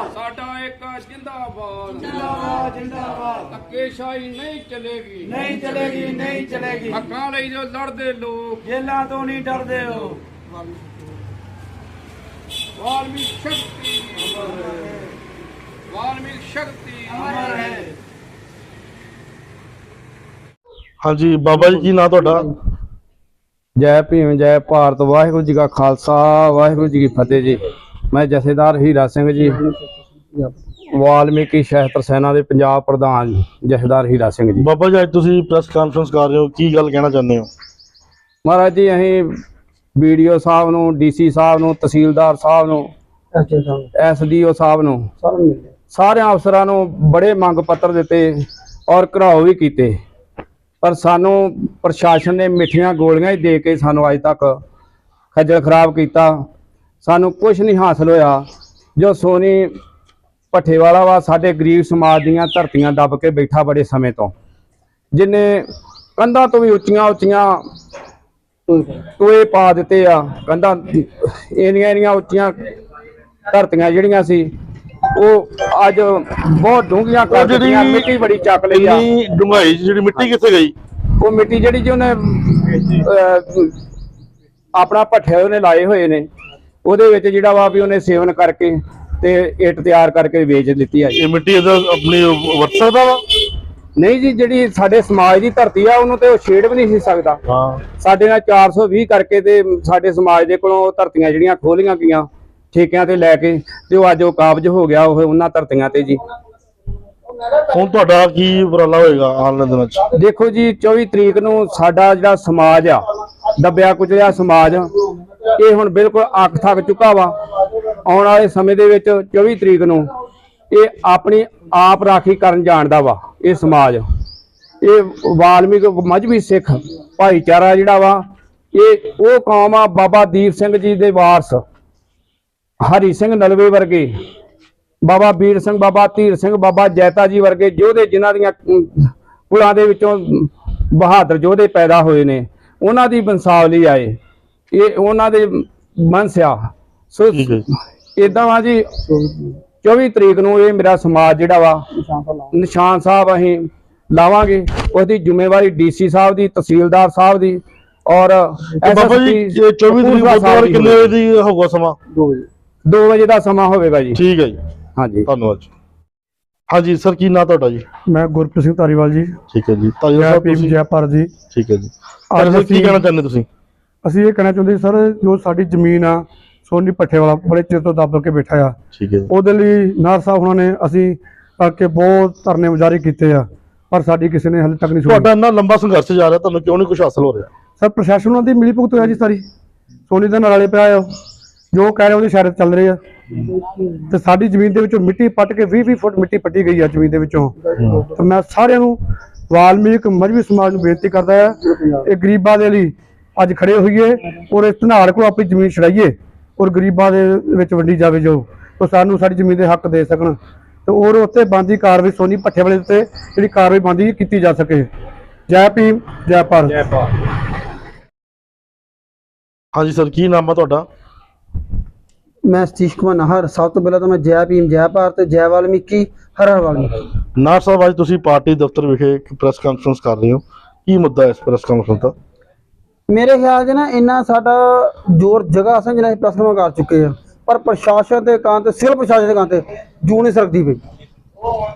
ਜਿੰਦਾਬਾਦ। ਸਾਡਾ ਇੱਕ ਜਿੰਦਾਬਾਦ। ਜਿੰਦਾਬਾਦ ਜਿੰਦਾਬਾਦ। ਧੱਕੇਸ਼ਾਹੀ ਨਹੀਂ ਚਲੇਗੀ। ਨਹੀਂ ਚਲੇਗੀ ਨਹੀਂ ਚਲੇਗੀ। ਹੱਕਾਂ ਲਈ ਜੋ ਲੜਦੇ ਲੋਕ। ਜੇਲਾਂ ਤੋਂ ਨਹੀਂ ਡਰਦੇ ਹੋ ਵਾਲਮੀਕ ਸ਼ਕਤੀ। ਵਾਲਮੀਕ ਸ਼ਕਤੀ। ਅਮਰ ਹੈ। ਹਾਂਜੀ ਬਾਬਾ ਜੀ ਕੀ ਨਾਂ ਤੁਹਾਡਾ? ਜੈ ਭੀਮ ਜੈ ਭਾਰਤ। ਵਾਹਿਗੁਰੂ ਜੀ ਕਾ ਖਾਲਸਾ ਵਾਹਿਗੁਰੂ ਜੀ ਕੀ ਫਤਿਹ ਜੀ। ਮੈਂ ਜਥੇਦਾਰ ਹੀਰਾ ਸਿੰਘ ਜੀ ਵਾਲਮੀਕੀ ਸ਼ਹਿਤਰ ਸੈਨਾ ਦੇ ਪੰਜਾਬ ਪ੍ਰਧਾਨ ਜਥੇਦਾਰ ਹੀਰਾ ਸਿੰਘ ਜੀ। ਬਾਬਾ ਜੀ ਅੱਜ ਤੁਸੀਂ ਪ੍ਰੈਸ ਕਾਨਫਰੰਸ ਕਰ ਰਹੇ ਹੋ ਕੀ ਗੱਲ ਕਹਿਣਾ ਚਾਹੁੰਦੇ ਹੋ? ਮਹਾਰਾਜ ਜੀ ਅਸੀਂ ਵੀਡੀਓ ਸਾਹਿਬ ਨੂੰ ਡੀਸੀ ਸਾਹਿਬ ਨੂੰ ਤਹਿਸੀਲਦਾਰ ਸਾਹਿਬ ਨੂੰ ਐਸਡੀਓ ਸਾਹਿਬ ਨੂੰ ਸਾਰਿਆਂ ਅਫਸਰਾਂ ਨੂੰ ਬੜੇ ਮੰਗ ਪੱਤਰ ਦਿੱਤੇ ਔਰ ਘਰਾਓ ਵੀ ਕੀਤੇ। ਪਰ ਸਾਨੂੰ ਪ੍ਰਸ਼ਾਸਨ ਨੇ ਮਿੱਠੀਆਂ ਗੋਲੀਆਂ ਹੀ ਦੇ ਕੇ ਸਾਨੂੰ ਅੱਜ ਤੱਕ ਖੱਜਲ ਖਰਾਬ ਕੀਤਾ। ਸਾਨੂੰ ਕੁਝ ਨਹੀਂ ਹਾਸਲ ਹੋਇਆ। ਜੋ ਸੋਨੀ ਭੱਠੇਵਾਲਾ ਵਾ ਸਾਡੇ ਗਰੀਬ ਸਮਾਜ ਦੀਆਂ ਧਰਤੀਆਂ ਦੱਬ ਕੇ ਬੈਠਾ ਬੜੇ ਸਮੇਂ ਤੋਂ। ਜਿਨੇ ਕੰਧਾਂ ਤੋਂ ਵੀ ਉੱਚੀਆਂ ਉੱਚੀਆਂ ਟੋਏ ਪਾ ਦਿੱਤੇ ਆ ਕੰਧਾਂ ਇੰਨੀਆਂ ਇੰਨੀਆਂ ਉੱਚੀਆਂ ਧਰਤੀਆਂ ਜਿਹੜੀਆਂ ਸੀ ਉਹ ਅੱਜ ਬਹੁਤ ਡੂੰਘੀਆਂ ਕਰ ਦਿੱਤੀਆਂ ਮਿੱਟੀ ਬੜੀ ਚੱਕ ਲਈ ਆ। ਇੰਨੀ ਡੂੰਘਾਈ ਜਿਹੜੀ ਮਿੱਟੀ ਕਿੱਥੇ ਗਈ? ਉਹ ਮਿੱਟੀ ਜਿਹੜੀ ਜੀ ਉਹਨੇ ਆਪਣਾ ਭੱਠੇ ਉਹਨੇ ਲਾਏ ਹੋਏ ਨੇ। ਉਹਦੇ ਵਿੱਚ ਜਿਹੜਾ ਵਾ ਵੀ ਉਹਨੇ ਸੇਵਨ ਕਰਕੇ ਤੇ ਇੱਟ ਤਿਆਰ ਕਰਕੇ ਵੇਚ ਦਿੱਤੀ ਆ ਜੀ। ਇਹ ਮਿੱਟੀ ਇਹਦਾ ਆਪਣੀ ਵਰਤ ਸਕਦਾ ਵਾ? ਨਹੀਂ ਜੀ ਜਿਹੜੀ ਸਾਡੇ ਸਮਾਜ ਦੀ ਧਰਤੀ ਆ ਉਹਨੂੰ ਤੇ ਉਹ ਛੇੜ ਵੀ ਨਹੀਂ ਸੀ ਸਕਦਾ। ਹਾਂ। ਸਾਡੇ ਨਾਲ 420 ਕਰਕੇ ਤੇ ਸਾਡੇ ਸਮਾਜ ਦੇ ਕੋਲੋਂ ਉਹ ਧਰਤੀਆਂ ਜਿਹੜੀਆਂ ਖੋਲੀਆਂ ਗਈਆਂ ਠੇਕਿਆਂ ਤੇ ਲੈ ਕੇ ਤੇ ਉਹ ਅੱਜ ਉਹ ਕਾਬਜ ਹੋ ਗਿਆ ਉਹ ਉਹਨਾਂ ਧਰਤੀਆਂ ਤੇ ਜੀ। ਹੁਣ ਤੁਹਾਡਾ ਕੀ ਉਪਰਾਲਾ ਹੋਏਗਾ ਆਉਣ ਵਾਲੇ ਦਿਨਾਂ 'ਚ? ਦੇਖੋ ਜੀ 24 ਤਰੀਕ ਨੂੰ ਸਾਡਾ ਜਿਹੜਾ ਸਮਾਜ ਆ ਦੱਬਿਆ ਕੁਚਲਿਆ ਸਮਾਜ ਇਹ ਹੁਣ ਬਿਲਕੁਲ ਅੱਖ ਥੱਕ ਚੁੱਕਾ ਵਾ। ਆਉਣ ਵਾਲੇ ਸਮੇਂ ਦੇ ਵਿੱਚ 24 ਤਰੀਕ ਨੂੰ ਇਹ ਆਪਣੀ ਆਪ ਰਾਖੀ ਕਰਨ ਜਾਣਦਾ ਵਾ, ਇਹ ਸਮਾਜ। ਇਹ ਵਾਲਮੀਕ ਮਜਬੀ ਸਿੱਖ ਭਾਈਚਾਰਾ ਜਿਹੜਾ ਵਾ, ਇਹ ਉਹ ਕੌਮ ਆ ਬਾਬਾ ਦੀਪ ਸਿੰਘ ਜੀ ਦੇ ਵਾਰਸ। ਹਰੀ ਸਿੰਘ ਨਲਵੇ ਵਰਗੇ, ਬਾਬਾ ਵੀਰ ਸਿੰਘ, ਬਾਬਾ ਧੀਰ ਸਿੰਘ, ਬਾਬਾ ਜੈਤਾ ਜੀ ਵਰਗੇ ਯੋਧੇ ਜਿਨ੍ਹਾਂ ਦੀਆਂ ਪੁਲਾਂ ਦੇ ਵਿੱਚੋਂ ਬਹਾਦਰ ਯੋਧੇ ਪੈਦਾ ਹੋਏ ਨੇ, ਉਹਨਾਂ ਦੀ ਬੰਸਾਵਲੀ ਆਏ। ਇਹ ਉਹਨਾਂ ਦੇ ਮਨਸਿਆ ਸੋ ਇਦਾਂ ਵਾ ਜੀ 24 ਤਰੀਕ ਨੂੰ ਇਹ ਮੇਰਾ ਸਮਾਜ ਜਿਹੜਾ ਵਾ ਨਿਸ਼ਾਨ ਸਾਹਿਬ ਅਸੀਂ ਲਾਵਾਂਗੇ। ਉਹਦੀ ਜ਼ਿੰਮੇਵਾਰੀ ਡੀਸੀ ਸਾਹਿਬ ਦੀ ਤਹਿਸੀਲਦਾਰ ਸਾਹਿਬ ਦੀ ਔਰ ਬਾਬਾ ਜੀ SSP ਇਹ 24 ਤਰੀਕ ਦੀ ਕਿੰਨੇ ਵਜੇ ਦੀ ਹੋਊਗਾ ਸਮਾਂ? 2 ਵਜੇ। ਦਾ ਸਮਾਂ ਹੋਵੇਗਾ ਜੀ। ਠੀਕ ਹੈ ਜੀ। ਹਾਂਜੀ। ਧੰਨਵਾਦ ਜੀ। ਹਾਂਜੀ ਸਰ ਕੀ ਨਾਂ ਤੁਹਾਡਾ ਜੀ? ਮੈਂ ਗੁਰਪ੍ਰੀਤ ਸਿੰਘ ਧਾਰੀਵਾਲ ਜੀ। ਠੀਕ ਹੈ ਜੀ। ਜੈ ਸਾਹਿਬ ਭੀਮ ਤੁਸੀਂ ਜੈ। ਠੀਕ ਹੈ ਜੀ। ਅੱਜ ਕੀ ਕਹਿਣਾ ਚਾਹੁੰਦੇ ਤੁਸੀਂ? ਅਸੀਂ ਇਹ ਕਹਿਣਾ ਚਾਹੁੰਦੇ ਸਰ ਜੋ ਸਾਡੀ ਜ਼ਮੀਨ ਆ ਸੋਨੀ ਪੱਠੇ ਵਾਲਾ ਬੜੇ ਚਿਰ ਤੋਂ ਦੱਬ ਕੇ ਬੈਠਾ ਆ। ਠੀਕ ਹੈ ਉਹਦੇ ਲਈ ਨਾਰ ਸਾਹਿਬ ਉਹਨਾਂ ਨੇ ਅਸੀਂ ਕਰਕੇ ਬਹੁਤ ਧਰਨੇ ਮੁਜ਼ਾਹਰੇ ਕੀਤੇ ਆ ਪਰ ਸਾਡੀ ਕਿਸੇ ਨੇ ਹਾਲੇ ਤੱਕ ਨਹੀਂ ਸੁਣੀ। ਤੁਹਾਡਾ ਇੰਨਾ ਲੰਬਾ ਸੰਘਰਸ਼ ਜਾ ਰਿਹਾ ਤੁਹਾਨੂੰ ਕਿਉਂ ਨਹੀਂ ਕੁਝ ਹਾਸਲ ਹੋ ਰਿਹਾ? ਸਰ ਪ੍ਰਸ਼ਾਸਨ ਉਹਨਾਂ ਦੀ ਮਿਲੀ ਭੁਗਤ ਹੋਇਆ ਜੀ ਸਾਰੀ। ਸੋਨੀ ਦੇ ਨਾਲੇ ਪਿਆ ਆ। ਜੋ ਕਹਿ ਰਹੇ ਉਹਦੀ ਸ਼ਰਤ ਚੱਲ ਰਹੀ ਆ। ਤੇ ਸਾਡੀ ਜ਼ਮੀਨ ਦੇ ਵਿੱਚੋਂ ਮਿੱਟੀ ਪੱਟ ਕੇ 20 20 ਫੁੱਟ ਮਿੱਟੀ ਪੱਟੀ ਗਈ ਆ ਜ਼ਮੀਨ ਦੇ ਵਿੱਚੋਂ। ਤੇ ਮੈਂ ਸਾਰਿਆਂ ਨੂੰ ਵਾਲਮੀਕ ਮਜਬੀ ਸਮਾਜ ਨੂੰ ਬੇਨਤੀ ਕਰਦਾ ਆ ਇਹ ਗਰੀਬਾਂ ਦੇ ਲਈ ਅੱਜ ਖੜੇ ਹੋਈਏ ਔਰ ਇਸ ਧਨਾੜ ਕੋਲ ਆਪਣੀ ਜ਼ਮੀਨ ਛੜਾਈਏ ਔਰ ਗਰੀਬਾਂ ਦੇ ਵਿੱਚ ਵੰਡੀ ਜਾਵੇ ਜੋ ਉਹ ਸਾਨੂੰ ਸਾਡੀ ਜ਼ਮੀਨ ਦੇ ਹੱਕ ਦੇ ਸਕਣ ਤੇ ਔਰ ਉੱਤੇ ਬੰਦੀ ਕਾਰਵਾਈ ਸੋਨੀ ਪੱਠੇ ਵਾਲੇ ਉੱਤੇ ਜਿਹੜੀ ਕਾਰਵਾਈ ਬੰਦੀ ਕੀਤੀ ਜਾ ਸਕੇ। ਜੈ ਭੀਮ ਜੈ ਭਾਰਤ। ਹਾਂਜੀ ਸਰ ਕੀ ਨਾਮ ਆ ਤੁਹਾਡਾ? ਮੈਂ ਸਤੀਸ਼ ਕੁਮਾਰ ਨਾਹਰ। ਸਭ ਤੋਂ ਪਹਿਲਾਂ ਤਾਂ ਮੈਂ ਜੈ ਭੀਮ ਜੈ ਭਾਰਤ ਜੈ ਵਾਲਮੀਕੀ ਹਰ ਹਰ ਵਾਲਮੀਕੀ। ਨਾਰ ਸਾਹਿਬ ਅੱਜ ਤੁਸੀਂ ਪਾਰਟੀ ਦਫ਼ਤਰ ਵਿਖੇ ਇੱਕ ਪ੍ਰੈਸ ਕਾਨਫਰੰਸ ਕਰ ਰਹੇ ਹੋ। ਕੀ ਮੁੱਦਾ ਹੈ ਇਸ ਪ੍ਰੈਸ ਕਾਨਫਰੰਸ ਦਾ? ਮੇਰੇ ਖਿਆਲ 'ਚ ਨਾ ਇੰਨਾ ਸਾਡਾ ਜ਼ੋਰ ਜਗ੍ਹਾ ਅਸਾਂ ਜਿਹੜਾ ਪ੍ਰਸ਼ਨ ਕਰ ਚੁੱਕੇ ਆ। ਪਰ ਪ੍ਰਸ਼ਾਸਨ ਦੇ ਕਾਂ ਤੇ ਸਿਵਲ ਪ੍ਰਸ਼ਾਸਨ ਦੇ ਕਾਂ ਤੇ ਜੂ ਨਹੀਂ ਸਰਕਦੀ ਪਈ।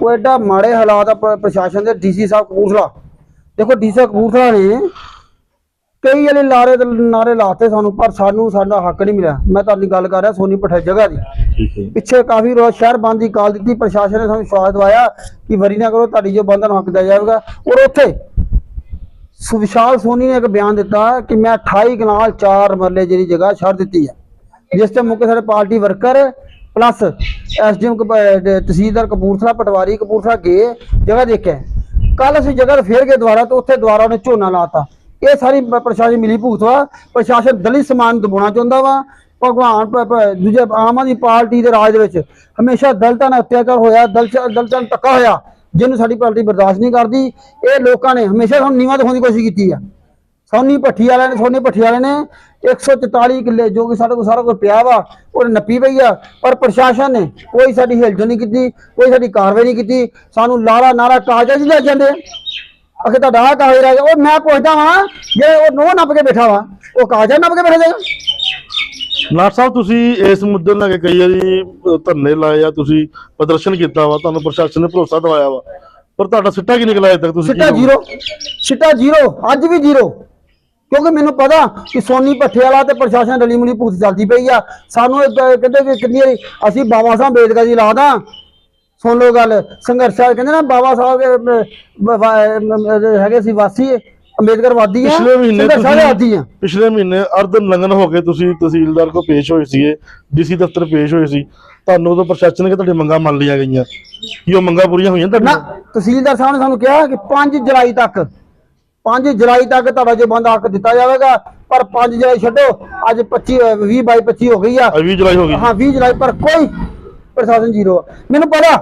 ਉਹ ਐਡਾ ਮਾੜੇ ਹਾਲਾਤ ਆ ਪ੍ਰ- ਪ੍ਰਸ਼ਾਸਨ ਦੇ ਡੀਸੀ ਸਾਹਿਬ ਕਪੂਰਥਲਾ। ਦੇਖੋ ਡੀਸੀ ਕਪੂਰਥਲਾ ਨੇ ਕਈ ਵਾਲੇ ਲਾਰੇ ਨਾਰੇ ਲਾਤੇ ਸਾਨੂੰ ਪਰ ਸਾਨੂੰ ਸਾਡਾ ਹੱਕ ਨਹੀਂ ਮਿਲਿਆ। ਮੈਂ ਤੁਹਾਡੀ ਗੱਲ ਕਰ ਰਿਹਾ ਸੋਨੀ ਪਠੇ ਜਗ੍ਹਾ ਦੀ। ਪਿੱਛੇ ਕਾਫੀ ਰੋਜ਼ ਸ਼ਹਿਰ ਬੰਦ ਦੀ ਕਾਲ ਦਿੱਤੀ ਪ੍ਰਸ਼ਾਸਨ ਨੇ ਸਾਨੂੰ ਵਿਸ਼ਵਾਸ ਦਵਾਇਆ ਕਿ ਵਰੀ ਨਾ ਕਰੋ ਤੁਹਾਡੀ ਜੋ ਬੰਧਨ ਹੱਕ ਦਿਆ ਜਾਵੇਗਾ ਔਰ ਉੱਥੇ ਸੁਵਿਸ਼ਾਲ ਸੋਨੀ ਨੇ ਇੱਕ ਬਿਆਨ ਦਿੱਤਾ ਕਿ ਮੈਂ 28 ਕਨਾਲ 4 ਮਰਲੇ ਜਿਹੜੀ ਜਗ੍ਹਾ ਛੱਡ ਦਿੱਤੀ ਹੈ। ਜਿਸ ਤੇ ਮੁੱਖ ਸਾਡੇ ਪਾਰਟੀ ਵਰਕਰ ਪਲੱਸ ਐਸਡੀਐਮ ਤਹਿਸੀਲਦਾਰ ਕਪੂਰਥਲਾ, ਪਟਵਾਰੀ ਕਪੂਰਥਲਾ ਗਏ, ਜਗ੍ਹਾ ਦੇਖਿਆ। ਕੱਲ ਅਸੀਂ ਜਗ੍ਹਾ ਤੇ ਫੇਰ ਗਏ ਦੁਬਾਰਾ ਤੇ ਉੱਥੇ ਦੁਬਾਰਾ ਉਹਨੇ ਝੋਨਾ ਲਾਤਾ ਇਹ ਸਾਰੀ ਪ੍ਰਸ਼ਾਸਨ ਮਿਲੀ ਭੂਤ ਵਾ। ਪ੍ਰਸ਼ਾਸਨ ਦਲਿਤ ਸਮਾਨ ਦਬਾਉਣਾ ਚਾਹੁੰਦਾ ਵਾ। ਭਗਵਾਨ ਦੂਜੇ ਆਮ ਆਦਮੀ ਪਾਰਟੀ ਦੇ ਰਾਜ ਦੇ ਵਿੱਚ ਹਮੇਸ਼ਾ ਦਲਿਤਾਂ ਨਾਲ ਅਤਿਆਚਾਰ ਹੋਇਆ, ਦਲਿਤ ਦਲਿਤਾਂ ਨੂੰ ਧੱਕਾ ਹੋਇਆ। ਜਿਹਨੂੰ ਸਾਡੀ ਪਾਰਟੀ ਬਰਦਾਸ਼ਤ ਨਹੀਂ ਕਰਦੀ, ਇਹ ਲੋਕਾਂ ਨੇ ਹਮੇਸ਼ਾ ਸਾਨੂੰ ਨੀਵਾਂ ਦਿਖਾਉਣ ਦੀ ਕੋਸ਼ਿਸ਼ ਕੀਤੀ ਆ। ਸੋਨੀ ਭੱਠੀ ਵਾਲਿਆਂ ਨੇ, ਸੋਨੀ ਭੱਠੀ ਵਾਲਿਆਂ ਨੇ 144 ਕਿੱਲੇ ਜੋ ਕਿ ਸਾਡੇ ਕੋਲ ਸਾਰਾ ਕੁਝ ਪਿਆ ਵਾ ਉਹ ਨੱਪੀ ਪਈ ਆ, ਪਰ ਪ੍ਰਸ਼ਾਸਨ ਨੇ ਕੋਈ ਸਾਡੀ ਹਿਲਜੁਲ ਨਹੀਂ ਕੀਤੀ, ਕੋਈ ਸਾਡੀ ਕਾਰਵਾਈ ਨਹੀਂ ਕੀਤੀ। ਸਾਨੂੰ ਲਾਰਾ ਨਾਰਾ ਕਾਗਜ਼ ਚ ਲੈ ਜਾਂਦੇ ਅਖੇ ਤੁਹਾਡਾ ਆਹ ਕਾਗਜ਼ ਰਹਿ ਗਿਆ। ਉਹ ਮੈਂ ਪੁੱਛਦਾ ਵਾਂ, ਜੇ ਉਹ ਨੋ ਨੱਪ ਕੇ ਬੈਠਾ ਵਾ, ਉਹ ਕਾਗਜ਼ ਨੱਪ ਕੇ ਬੈਠਾ ਜਾਏਗਾ ਨਾਟ ਸਾਹਿਬ ਤੁਸੀਂ ਇਸ ਮੁੱਦੇ ਨੂੰ ਲੈ ਕੇ ਕਈ ਵਾਰੀ ਧਰਨੇ ਲਾਏ ਆ ਤੁਸੀਂ ਪ੍ਰਦਰਸ਼ਨ ਕੀਤਾ ਵਾ ਤੁਹਾਨੂੰ ਪ੍ਰਸ਼ਾਸਨ ਨੇ ਭਰੋਸਾ ਦਿਵਾਇਆ ਵਾ। ਪਰ ਤੁਹਾਡਾ ਸਿੱਟਾ ਕੀ ਨਿਕਲਿਆ ਅਜੇ ਤੱਕ ਤੁਸੀਂ ਸਿੱਟਾ ਜ਼ੀਰੋ। ਸਿੱਟਾ ਜ਼ੀਰੋ। ਅੱਜ ਵੀ ਜ਼ੀਰੋ। ਕਿਉਂਕਿ ਮੈਨੂੰ ਪਤਾ ਕਿ ਸੋਨੀ ਭੱਠੇ ਵਾਲਾ ਤੇ ਪ੍ਰਸ਼ਾਸਨ ਰਲੀ ਮਿਲੀ ਭੂਤ ਚੱਲਦੀ ਪਈ ਆ। ਸਾਨੂੰ ਕਹਿੰਦੇ ਕਿ ਕਿੰਨੀ ਅਸੀਂ ਬਾਬਾ ਸਾਹਿਬ ਅੰਬੇਦਕਰ ਜੀ ਲਾਦਾ ਸੁਣ ਲਓ ਗੱਲ। ਸੰਘਰਸ਼ ਵਾਲੇ ਕਹਿੰਦੇ ਨਾ ਬਾਬਾ ਸਾਹਿਬ ਹੈਗੇ ਸੀ ਵਾਸੀ। ਅੰਬੇਦਕਰ ਵਾਦੀ ਆ। ਪਿਛਲੇ ਮਹੀਨੇ ਸੰਘਰਸ਼ ਵਾਲੇ ਵਾਦੀ ਆ। ਤੁਸੀਂ ਪਿਛਲੇ ਮਹੀਨੇ ਅਰਧ ਲੰਘਨ ਹੋ ਕੇ ਤੁਸੀਂ ਤਹਿਸੀਲਦਾਰ ਕੋ ਪੇਸ਼ ਹੋਏ ਸੀਗੇ ਡੀਸੀ ਦਫ਼ਤਰ ਪੇਸ਼ ਹੋਏ ਸੀ। ਤੁਹਾਨੂੰ ਉਦੋਂ ਪ੍ਰਸ਼ਾਸਨ ਨੇ ਤੁਹਾਡੀ ਮੰਗਾਂ ਮੰਨ ਲਈਆਂ ਗਈਆਂ। ਕੀ ਉਹ ਮੰਗਾਂ ਪੂਰੀਆਂ ਹੋਈਆਂ ਨਾ ਤੁਹਾਡੀਆਂ ਤਹਿਸੀਲਦਾਰ ਸਾਹਿਬ ਨੇ ਸਾਨੂੰ ਕਿਹਾ ਕਿ 5 ਜੁਲਾਈ ਤੱਕ 5 ਜੁਲਾਈ ਤੱਕ ਤੁਹਾਡਾ ਜੋ ਬੰਦਾ ਹੱਕ ਦਿੱਤਾ ਜਾਵੇਗਾ ਪਰ 5 ਜੁਲਾਈ ਛੱਡੋ ਅੱਜ 25 20 22 25 ਹੋ ਗਈ ਆ। ਅੱਜ 20 ਜੁਲਾਈ ਹੋ ਗਈ। ਹਾਂ 20 ਜੁਲਾਈ ਪਰ ਕੋਈ ਪ੍ਰਸ਼ਾਸਨ ਜ਼ੀਰੋ ਆ। ਮੈਨੂੰ ਪਤਾ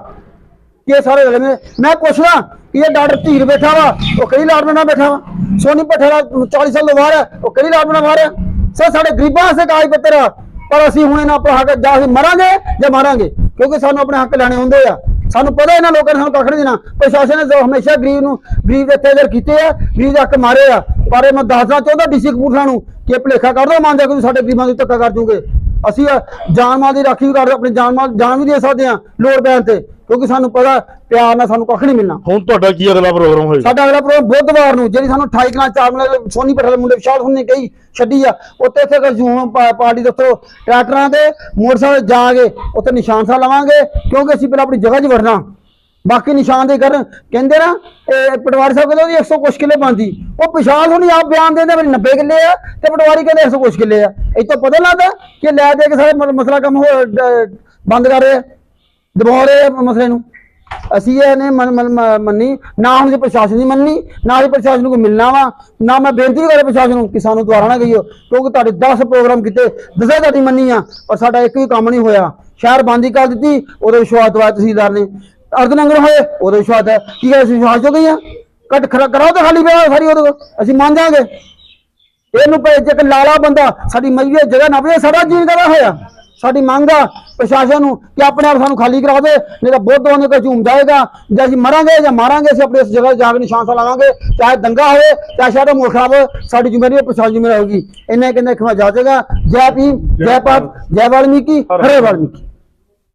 ਕਿ ਸਾਰੇ ਰਲੇ ਨੇ। ਮੈਂ ਪੁੱਛਦਾ ਕਿ ਇਹ ਡਾਕਟਰ ਧੀਰ ਬੈਠਾ ਵਾ, ਉਹ ਕਿਹੜੀ ਲਾਡਮੈਂਟ ਨਾਲ ਬੈਠਾ ਵਾ? ਸੋਨੀ ਭੱਠੇਰਾ 40 ਸਾਲ ਤੋਂ ਬਾਹਰ ਹੈ, ਉਹ ਕਿਹੜੀ ਲਾਡਮੈਂਟ ਨਾਲ ਬਾਹਰ ਹੈ? ਸਰ, ਸਾਡੇ ਗਰੀਬਾਂ ਵਾਸਤੇ ਕਾਗਜ਼ ਪੱਤਰ ਆ, ਪਰ ਅਸੀਂ ਹੁਣ ਇਹਨਾਂ ਆਪਣਾ ਹੱਕ ਜਾਂ ਅਸੀਂ ਮਰਾਂਗੇ ਜਾਂ ਮਾਰਾਂਗੇ, ਕਿਉਂਕਿ ਸਾਨੂੰ ਆਪਣੇ ਹੱਕ ਲੈਣੇ ਹੁੰਦੇ ਆ। ਸਾਨੂੰ ਪਤਾ ਇਹਨਾਂ ਲੋਕਾਂ ਨੇ ਸਾਨੂੰ ਕੱਖ ਨਹੀਂ ਦੇਣਾ। ਪ੍ਰਸ਼ਾਸਨ ਨੇ ਜੋ ਹਮੇਸ਼ਾ ਗਰੀਬ ਨੂੰ ਗਰੀਬ ਦੇ ਅਤਿਆਚਾਰ ਕੀਤੇ ਆ, ਗਰੀਬ ਦੇ ਹੱਕ ਮਾਰੇ ਆ। ਪਰ ਇਹ ਮੈਂ ਦੱਸਣਾ ਚਾਹੁੰਦਾ ਡੀਸੀ ਕਪੂਰਥਲਾ ਨੂੰ ਕਿ ਇਹ ਭੁਲੇਖਾ ਕਰ ਦੋ, ਮੰਨਦੇ ਕਿ ਸਾਡੇ ਗਰੀਬਾਂ ਦੀ ਧੱਕਾ ਕਰ ਜੂਗੇ ਅਸੀਂ ਜਾਨ ਮਾਲ ਦੀ ਰਾਖੀ ਵੀ ਕਰਦੇ ਆਪਣੀ ਜਾਨ ਮਾਲ ਜਾਨ ਵੀ ਦੇ ਸਕਦੇ ਆ, ਲੋੜ ਪੈਣ ਤੇ। ਕਿਉਂਕਿ ਸਾਨੂੰ ਪਤਾ ਪਿਆਰ ਨਾਲ ਸਾਨੂੰ ਕੱਖ ਨਹੀਂ ਮਿਲਣਾ। ਹੁਣ ਤੁਹਾਡਾ ਕੀ ਅਗਲਾ ਪ੍ਰੋਗਰਾਮ ਹੋਏਗਾ? ਸਾਡਾ ਅਗਲਾ ਪ੍ਰੋਗਰਾਮ ਬੁੱਧਵਾਰ ਨੂੰ ਜਿਹੜੀ ਸਾਨੂੰ 28 ਕਲਾਂ ਚਾਰ ਮਹੀਨੇ ਸੋਨੀ ਪਟਲ ਮੁੰਡੇ ਵਿਸ਼ਾਲ ਸਿੰਘ ਨੇ ਕਹੀ ਛੱਡੀ ਆ ਉੱਥੇ ਇੱਥੇ ਕਜੂਮ ਪਾਰਟੀ ਦਫ਼ਤਰੋਂ ਟਰੈਕਟਰਾਂ ਤੇ ਮੋਟਰਸਾਈਕਲ ਜਾ ਕੇ ਉੱਥੇ ਨਿਸ਼ਾਨ ਸਾਹਿਬ ਲਵਾਂਗੇ ਕਿਉਂਕਿ ਅਸੀਂ ਪਹਿਲਾਂ ਆਪਣੀ ਜਗ੍ਹਾ 'ਚ ਵੜਨਾ। ਬਾਕੀ ਨਿਸ਼ਾਨ ਦੇ ਕਰਨ ਕਹਿੰਦੇ ਨਾ ਇਹ ਪਟਵਾਰੀ ਸਾਹਿਬ ਕਹਿੰਦੇ ਉਹਦੀ 100 ਕੁਛ ਕਿੱਲੇ ਬਣਦੀ। ਉਹ ਵਿਸ਼ਾਲ ਹੁਣੀ ਆਪ ਬਿਆਨ ਦਿੰਦੇ ਮੇਰੇ 90 ਕਿੱਲੇ ਆ ਤੇ ਪਟਵਾਰੀ ਕਹਿੰਦੇ 100 ਕੁਛ ਕਿੱਲੇ ਆ। ਇਹ ਤੋਂ ਪਤਾ ਲੱਗਦਾ ਕਿ ਲੈ ਦੇ ਕੇ ਸਾਰੇ ਮਸਲਾ ਕੰਮ ਹੋ ਬੰਦ ਕਰ ਰਹੇ ਆ। ਦਬਾ ਰਹੇ ਮਸਲੇ ਨੂੰ। ਅਸੀਂ ਇਹ ਨੇ ਮੰਨੀ ਨਾ ਹੁਣ ਜੇ ਪ੍ਰਸ਼ਾਸਨ ਦੀ ਮੰਨੀ, ਨਾ ਹੀ ਪ੍ਰਸ਼ਾਸਨ ਨੂੰ ਕੋਈ ਮਿਲਣਾ ਵਾ, ਨਾ ਮੈਂ ਬੇਨਤੀ ਵੀ ਪ੍ਰਸ਼ਾਸਨ ਨੂੰ ਕਿ ਸਾਨੂੰ ਦੁਆਰਾ ਨਾ ਗਈਓ ਕਿਉਂਕਿ ਤੁਹਾਡੇ 10 ਪ੍ਰੋਗਰਾਮ ਕੀਤੇ, ਦਸਾਂ ਤੁਹਾਡੀ ਮੰਨੀ ਆ, ਪਰ ਸਾਡਾ ਇੱਕ ਵੀ ਕੰਮ ਨਹੀਂ ਹੋਇਆ। ਸ਼ਹਿਰ ਬੰਦ ਹੀ ਕਰ ਦਿੱਤੀ, ਉਹਦੇ ਵਿਸ਼ਵਾਸ ਦਵਾਇਆ ਤਹਿਸੀਲਦਾਰ ਨੇ। ਅਰਧ ਨੰਗਰ ਹੋਏ, ਉਹਦੇ ਵਿਸ਼ਵਾਸ ਹੈ। ਕੀ ਗੱਲ, ਅਸੀਂ ਵਿਸ਼ਵਾਸ ਹੋ ਆ? ਕੱਟ ਖਰਾ ਕਰਾਓ ਤਾਂ ਖਾਲੀ ਪਿਆ ਸਾਰੀ ਉਹਦੇ ਕੋਲ। ਅਸੀਂ ਮੰਨ ਜਾਾਂਗੇ ਇਹਨੂੰ ਪਏ ਜੇ ਕਿ ਲਾਲਾ ਬੰਦਾ, ਸਾਡੀ ਮਈਏ ਜਗ੍ਹਾ ਨਾ ਪਵੇ ਸਾਡਾ ਜੀਣ ਕਰਾ ਹੋਇਆ। ਸਾਡੀ ਮੰਗ ਆ ਪ੍ਰਸ਼ਾਸਨ ਨੂੰ ਕਿ ਆਪਣੇ ਆਪ ਸਾਨੂੰ ਖਾਲੀ ਕਰਾ ਦੇ ਨਹੀਂ ਤਾਂ ਬਹੁਤ ਹੋਣੇ ਕੋਈ ਝੂਮ ਜਾਏਗਾ, ਜੇ ਅਸੀਂ ਮਰਾਂਗੇ ਜਾਂ ਮਾਰਾਂਗੇ, ਅਸੀਂ ਆਪਣੇ ਇਸ ਜਗ੍ਹਾ ਤੇ ਜਾ ਕੇ ਨਿਸ਼ਾਨ ਸਾ ਲਾਵਾਂਗੇ, ਚਾਹੇ ਦੰਗਾ ਹੋਵੇ, ਚਾਹੇ ਸਾਡਾ ਮੁਲਕ ਖਰਾਬ ਸਾਡੀ ਜ਼ਿੰਮੇਵਾਰੀ ਪ੍ਰਸ਼ਾਸਨ ਜ਼ਿੰਮੇਵਾਰੀ ਹੋਗੀ ਇੰਨੇ ਕਹਿੰਦੇ ਖਵਾ ਜਾਏਗਾ ਜੈ ਭੀਮ, ਜੈ ਭਾਰਤ, ਜੈ ਵਾਲਮੀਕੀ, ਹਰੇ ਵਾਲਮੀਕੀ।